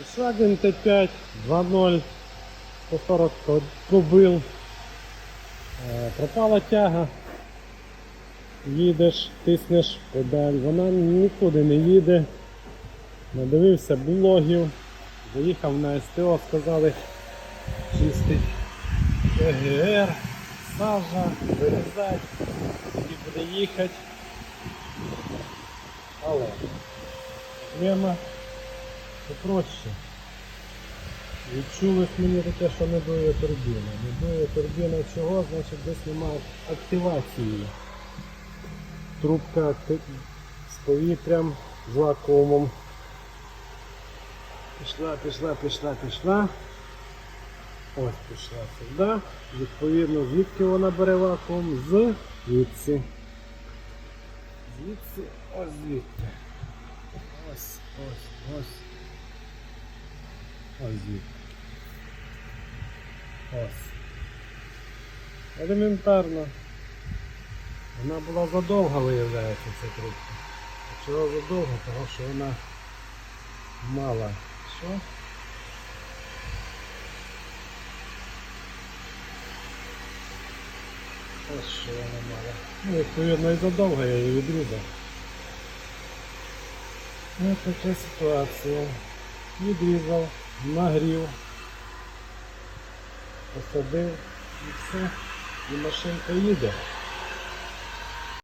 Volkswagen T5 2.0 по 40 ко- кобил. Е, Пропала тяга. Їдеш, тиснеш педаль, вона нікуди не їде. Надивився блогів, заїхав на СТО, сказали чистить ЕГР, сажа, вирізати, тоді буде їхати. Але проблема попроще. Відчулось мені таке, що не дує турбіна. Не дує турбіна чого, значить десь немає активації. Трубка з повітрям, з вакуумом. Пішла, пішла, пішла, пішла. Ось пішла сюди. Відповідно, звідки вона бере вакуум? Звідси. Звідси, ось звідти. Ось, ось, ось. Звідти. Ось. Елементарно. Вона була задовга, виявляється, ця трубка. А Чого задовго? Тому що вона мала. Що? Ось що вона мала. Ну, відповідно, і задовго я її відрізав. Ось така ситуація. Відрізав, нагрів, посадив і все. І машинка їде.